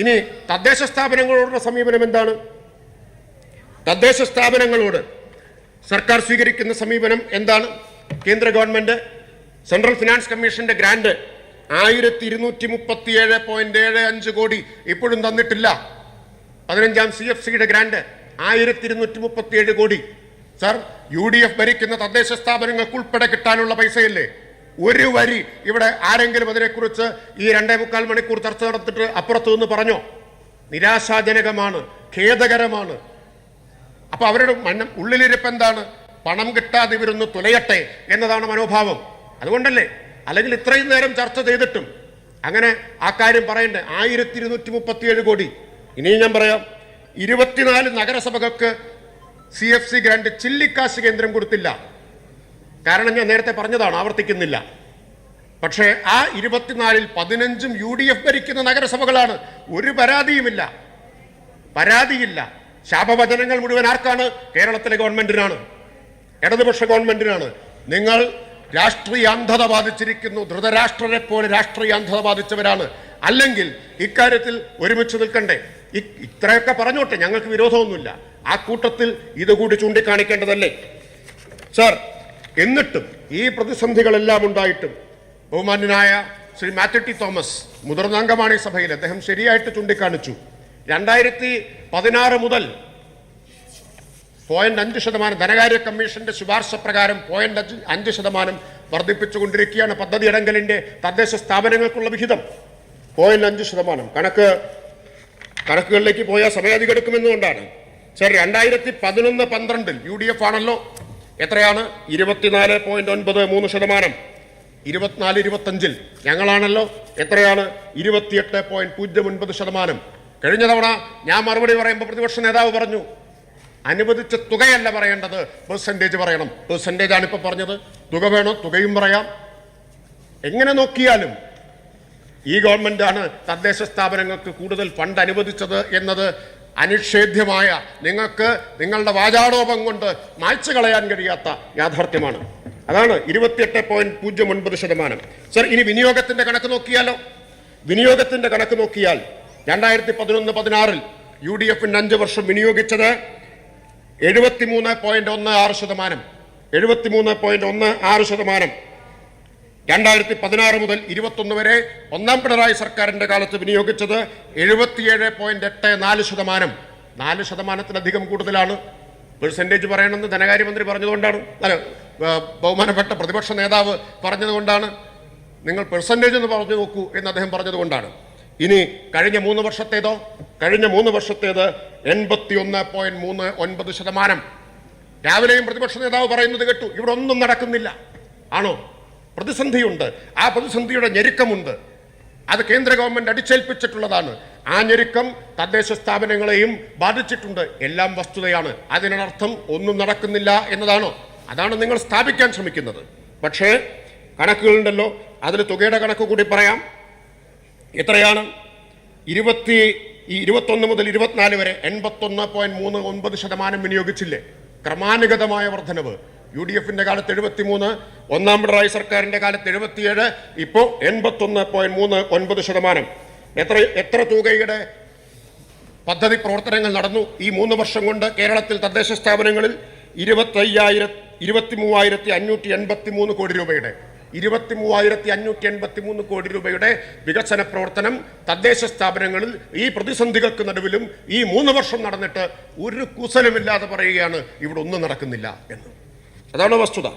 ഇനി തദ്ദേശ സ്ഥാപനങ്ങളോടുള്ള സമീപനം എന്താണ്? തദ്ദേശ സ്ഥാപനങ്ങളോട് സർക്കാർ സ്വീകരിക്കുന്ന സമീപനം എന്താണ്? കേന്ദ്ര ഗവൺമെന്റ് സെൻട്രൽ ഫിനാൻസ് കമ്മീഷന്റെ ഗ്രാന്റ് ആയിരത്തി ഇരുന്നൂറ്റി മുപ്പത്തി ഏഴ് പോയിന്റ് ഏഴ് അഞ്ച് കോടി ഇപ്പോഴും തന്നിട്ടില്ല. പതിനഞ്ചാം സി എഫ് സിയുടെ ഗ്രാന്റ് ആയിരത്തി ഇരുന്നൂറ്റി മുപ്പത്തി ഏഴ് കോടി. സർ യു ഡി എഫ് ഭരിക്കുന്ന തദ്ദേശ സ്ഥാപനങ്ങൾക്ക് ഉൾപ്പെടെ കിട്ടാനുള്ള പൈസയില്ലേ? ഒരു വരി ഇവിടെ ആരെങ്കിലും അതിനെക്കുറിച്ച് ഈ രണ്ടേ മുക്കാൽ മണിക്കൂർ ചർച്ച നടത്തിട്ട് അപ്പുറത്തു നിന്ന് പറഞ്ഞോ? നിരാശാജനകമാണ് ഖേദകരമാണ്. അപ്പൊ അവരുടെ മനം ഉള്ളിലിരിപ്പ് എന്താണ്? പണം കിട്ടാതെ ഇവരൊന്ന് തുലയട്ടെ എന്നതാണ് മനോഭാവം. അതുകൊണ്ടല്ലേ? അല്ലെങ്കിൽ ഇത്രയും നേരം ചർച്ച ചെയ്തിട്ടും അങ്ങനെ ആ കാര്യം പറയണ്ടേ? ആയിരത്തി ഇരുന്നൂറ്റി മുപ്പത്തിയേഴ് കോടി. ഇനിയും ഞാൻ പറയാം. ഇരുപത്തിനാല് നഗരസഭകൾക്ക് സി എഫ് സി ഗ്രാന്റ് ചില്ലിക്കാശ് കേന്ദ്രം കൊടുത്തില്ല. കാരണം ഞാൻ നേരത്തെ പറഞ്ഞതാണ് ആവർത്തിക്കുന്നില്ല. പക്ഷേ ആ ഇരുപത്തിനാലിൽ പതിനഞ്ചും യു ഡി എഫ് ഭരിക്കുന്ന നഗരസഭകളാണ്. ഒരു പരാതിയുമില്ല. പരാതിയില്ല. ശാപവചനങ്ങൾ മുഴുവൻ ആർക്കാണ്? കേരളത്തിലെ ഗവൺമെന്റിനാണ്. ഇടതുപക്ഷ ഗവൺമെന്റിനാണ്. നിങ്ങൾ രാഷ്ട്രീയ അന്ധത ബാധിച്ചിരിക്കുന്നു. ധൃതരാഷ്ട്രരെ പോലെ രാഷ്ട്രീയ അന്ധത ബാധിച്ചവരാണ്. അല്ലെങ്കിൽ ഇക്കാര്യത്തിൽ ഒരുമിച്ച് നിൽക്കണ്ടേ? ഇത്രയൊക്കെ പറഞ്ഞോട്ടെ ഞങ്ങൾക്ക് വിരോധമൊന്നുമില്ല. ആ കൂട്ടത്തിൽ ഇതുകൂടി ചൂണ്ടിക്കാണിക്കേണ്ടതല്ലേ? സാർ എന്നിട്ടും ഈ പ്രതിസന്ധികളെല്ലാം ഉണ്ടായിട്ടും ബഹുമാന്യനായ ശ്രീ മാത്യു ടി തോമസ് മുതിർന്ന അംഗമാണ് ഈ സഭയിൽ. അദ്ദേഹം ശരിയായിട്ട് ചൂണ്ടിക്കാണിച്ചു. രണ്ടായിരത്തി പതിനാറ് മുതൽ പോയിന്റ് അഞ്ച് ശതമാനം ധനകാര്യ കമ്മീഷന്റെ ശുപാർശ പ്രകാരം പോയിന്റ് അഞ്ച് അഞ്ച് ശതമാനം വർദ്ധിപ്പിച്ചുകൊണ്ടിരിക്കുകയാണ് പദ്ധതി ഇടങ്കലിന്റെ തദ്ദേശ സ്ഥാപനങ്ങൾക്കുള്ള വിഹിതം. പോയിന്റ് അഞ്ച് ശതമാനം. കണക്ക് കണക്കുകളിലേക്ക് പോയാൽ സമയാധികം എടുക്കുമെന്നുകൊണ്ടാണ്. സർ രണ്ടായിരത്തി പതിനൊന്ന് പന്ത്രണ്ടിൽ യു ഡി എഫ് ആണല്ലോ എത്രയാണ്? ഇരുപത്തിനാല് പോയിന്റ് ഒൻപത് മൂന്ന് ശതമാനം. ഇരുപത്തിനാല് ഇരുപത്തഞ്ചിൽ. ഞങ്ങളാണല്ലോ. എത്രയാണ്? ഇരുപത്തിയെട്ട് പോയിന്റ് പൂജ്യം ഒൻപത് ശതമാനം. കഴിഞ്ഞ തവണ ഞാൻ മറുപടി പറയുമ്പോൾ പ്രതിപക്ഷ നേതാവ് പറഞ്ഞു അനുവദിച്ച തുകയല്ല പറയേണ്ടത്. പെർസെന്റേജ് പറയണം. പെർസെന്റേജ് ആണ് ഇപ്പോൾ പറഞ്ഞത്. തുക വേണോ? തുകയും പറയാം. എങ്ങനെ നോക്കിയാലും ഈ ഗവൺമെന്റാണ് തദ്ദേശ സ്ഥാപനങ്ങൾക്ക് കൂടുതൽ ഫണ്ട് അനുവദിച്ചത് എന്നത് അനിഷേധ്യമായ നിങ്ങൾക്ക് നിങ്ങളുടെ വാചാടോപം കൊണ്ട് മായ്ച്ചു കളയാൻ കഴിയാത്ത യാഥാർത്ഥ്യമാണ്. അതാണ് ഇരുപത്തിയെട്ട് പോയിന്റ് പൂജ്യം ഒൻപത് ശതമാനം. സർ ഇനി വിനിയോഗത്തിന്റെ കണക്ക് നോക്കിയാലോ? വിനിയോഗത്തിന്റെ കണക്ക് നോക്കിയാൽ രണ്ടായിരത്തി പതിനൊന്ന് പതിനാറിൽ യു ഡി എഫിന് അഞ്ച് വർഷം വിനിയോഗിച്ചത് എഴുപത്തിമൂന്ന് പോയിന്റ് ഒന്ന് ആറ് ശതമാനം. എഴുപത്തിമൂന്ന് പോയിന്റ് ഒന്ന് ആറ് ശതമാനം. രണ്ടായിരത്തി പതിനാറ് മുതൽ ഇരുപത്തൊന്ന് വരെ ഒന്നാം പിണറായി സർക്കാരിന്റെ കാലത്ത് വിനിയോഗിച്ചത് എഴുപത്തിയേഴ് പോയിന്റ് എട്ട് നാല് ശതമാനം. നാല് ശതമാനത്തിലധികം കൂടുതലാണ്. പെർസെന്റേജ് പറയണമെന്ന് ധനകാര്യമന്ത്രി പറഞ്ഞതുകൊണ്ടാണ്. അല്ല ബഹുമാനപ്പെട്ട പ്രതിപക്ഷ നേതാവ് പറഞ്ഞതുകൊണ്ടാണ്. നിങ്ങൾ പെർസെന്റേജ് എന്ന് പറഞ്ഞു നോക്കൂ എന്ന് അദ്ദേഹം പറഞ്ഞതുകൊണ്ടാണ്. ഇനി കഴിഞ്ഞ മൂന്ന് വർഷത്തേതോ കഴിഞ്ഞ മൂന്ന് വർഷത്തേത് എൺപത്തി ഒന്ന് പോയിന്റ് മൂന്ന് ഒൻപത് ശതമാനം. രാവിലെയും പ്രതിപക്ഷ നേതാവ് പറയുന്നത് കേട്ടു ഇവിടെ ഒന്നും നടക്കുന്നില്ല. ആണോ? പ്രതിസന്ധിയുണ്ട്. ആ പ്രതിസന്ധിയുടെ ഞെരുക്കമുണ്ട്. അത് കേന്ദ്ര ഗവൺമെന്റ് അടിച്ചേൽപ്പിച്ചിട്ടുള്ളതാണ്. ആ ഞെരുക്കം തദ്ദേശ സ്ഥാപനങ്ങളെയും ബാധിച്ചിട്ടുണ്ട്. എല്ലാം വസ്തുതയാണ്. അതിനർത്ഥം ഒന്നും നടക്കുന്നില്ല എന്നതാണോ. അതാണ് നിങ്ങൾ സ്ഥാപിക്കാൻ ശ്രമിക്കുന്നത്. പക്ഷേ കണക്കുകളുണ്ടല്ലോ. അതിൽ തുകയുടെ കണക്ക് കൂടി പറയാം. എത്രയാണ്? ഇരുപത്തി ഈ ഇരുപത്തൊന്ന് മുതൽ ഇരുപത്തിനാല് വരെ എൺപത്തൊന്ന് പോയിന്റ് മൂന്ന് ഒൻപത് ശതമാനം വിനിയോഗിച്ചില്ലേ? ക്രമാനുഗതമായ വർധനവ്. യു ഡി എഫിന്റെ കാലത്ത് എഴുപത്തിമൂന്ന് ഒന്നാം പിണറായി സർക്കാരിന്റെ കാലത്ത് എഴുപത്തിയേഴ് ഇപ്പോൾ എൺപത്തൊന്ന് പോയിന്റ് മൂന്ന് ഒൻപത് ശതമാനം. എത്ര എത്ര തുകയുടെ പദ്ധതി പ്രവർത്തനങ്ങൾ നടന്നു ഈ മൂന്ന് വർഷം കൊണ്ട് കേരളത്തിൽ തദ്ദേശ സ്ഥാപനങ്ങളിൽ ഇരുപത്തയ്യായിരം ഇരുപത്തി മൂവായിരത്തി അഞ്ഞൂറ്റി എൺപത്തി മൂന്ന് കോടി രൂപയുടെ ഇരുപത്തി മൂവായിരത്തി അഞ്ഞൂറ്റി എൺപത്തി മൂന്ന് കോടി രൂപയുടെ വികസന പ്രവർത്തനം തദ്ദേശ സ്ഥാപനങ്ങളിൽ ഈ പ്രതിസന്ധികൾക്ക് നടുവിലും ഈ മൂന്ന് വർഷം നടന്നിട്ട് ഒരു കുസലുമില്ലാതെ പറയുകയാണ് ഇവിടെ ഒന്നും നടക്കുന്നില്ല എന്ന്. അതാണ് വസ്തുത